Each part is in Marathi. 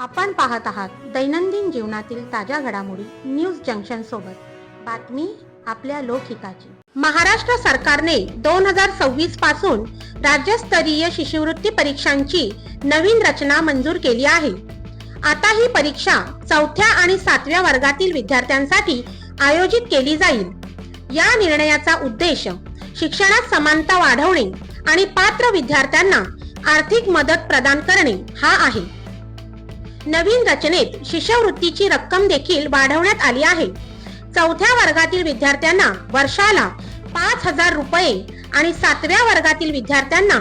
आपण पाहत आहात दैनंदिन जीवनातील ताज्या घडामोडी न्यूज जंक्शन सोबत. बातमी आपल्या लोकहिताची. महाराष्ट्र सरकारने दोन हजार सव्वीसपासून राज्यस्तरीय शिष्यवृत्ती परीक्षांची नवीन रचना मंजूर केली आहे. आता ही परीक्षा चौथ्या आणि सातव्या वर्गातील विद्यार्थ्यांसाठी आयोजित केली जाईल. या निर्णयाचा उद्देश शिक्षणात समानता वाढवणे आणि पात्र विद्यार्थ्यांना आर्थिक मदत प्रदान करणे हा आहे. नवीन रचनेत शिष्यवृत्तीची रक्कम देखील वाढवण्यात आली आहे. चौथ्या वर्गातील विद्यार्थ्यांना वर्षाला पाच हजार रुपये आणि सातव्या वर्गातील विद्यार्थ्यांना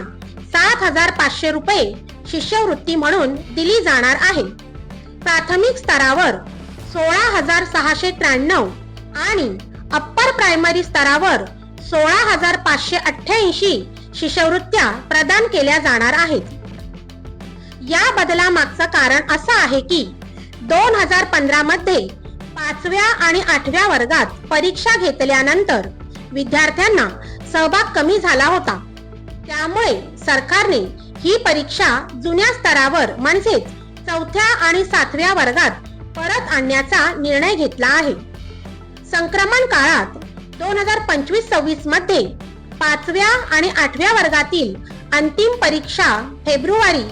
सात हजार पाचशे रुपये शिष्यवृत्ती म्हणून दिली जाणार आहे. प्राथमिक स्तरावर सोळा हजार सहाशे त्र्याण्णव आणि अप्पर प्रायमरी स्तरावर सोळा हजार पाचशे अठ्ठ्याऐंशी शिष्यवृत्त्या प्रदान केल्या जाणार आहेत. या बदलामागचं कारण असं आहे की दोन हजार पंधरा मध्ये पाचव्या आणि आठव्या वर्गात परीक्षा घेतल्यानंतर विद्यार्थ्यांना सहभाग कमी झाला होता. त्यामुळे सरकारने ही परीक्षा जुन्या स्तरावर म्हणजेच चौथ्या आणि सातव्या वर्गात परत आणण्याचा निर्णय घेतला आहे. संक्रमण काळात दोन हजार पंचवीस सव्वीसमध्ये पाचव्या आणि आठव्या वर्गातील अंतिम परीक्षा फेब्रुवारी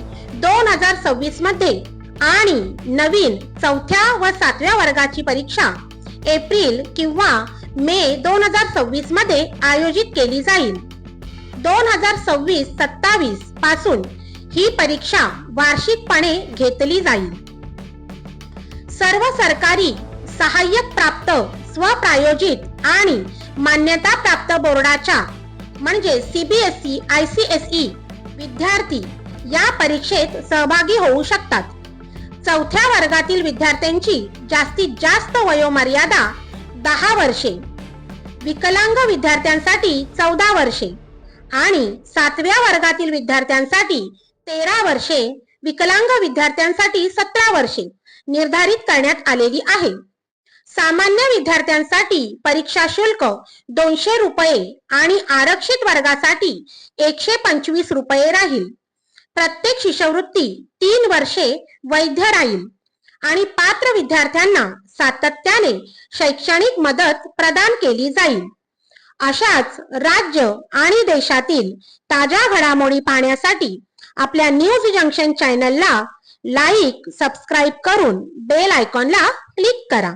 दोन हजार सव्वीसमध्ये आणि नवीन चौथ्या व सातव्या वर्गाची परीक्षा एप्रिल किंवा मे दोन हजार सव्वीसमध्ये आयोजित केली जाईल. दोन हजार सव्वीस सत्तावीसपासून ही परीक्षा वार्षिकपणे घेतली जाईल. सर्व सरकारी सहाय्यक प्राप्त स्वप्रायोजित आणि मान्यता प्राप्त बोर्डाच्या म्हणजे CBSE I C S E विद्यार्थी या परीक्षेत सहभागी होऊ शकतात. चौथ्या वर्गातील विद्यार्थ्यांची जास्तीत जास्त वयोमर्यादा दहा वर्षे. विकलांग विद्यार्थ्यांसाठी चौदा वर्षे आणि सातव्या वर्गातील विद्यार्थ्यांसाठी तेरा वर्षे विकलांग विद्यार्थ्यांसाठी सतरा वर्षे निर्धारित करण्यात आलेली आहे. सामान्य विद्यार्थ्यांसाठी परीक्षा शुल्क दोनशे रुपये आणि आरक्षित वर्गासाठी एकशे पंचवीस रुपये राहील. प्रत्येक शिष्यवृत्ती तीन वर्षे वैध राहील. आणि पात्र विद्यार्थ्यांना सातत्याने शैक्षणिक मदत प्रदान केली जाईल. अशाच राज्य आणि देशातील ताज्या घडामोडी पाहण्यासाठी आपल्या न्यूज जंक्शन चॅनलला लाईक सबस्क्राईब करून बेल आयकॉनला क्लिक करा.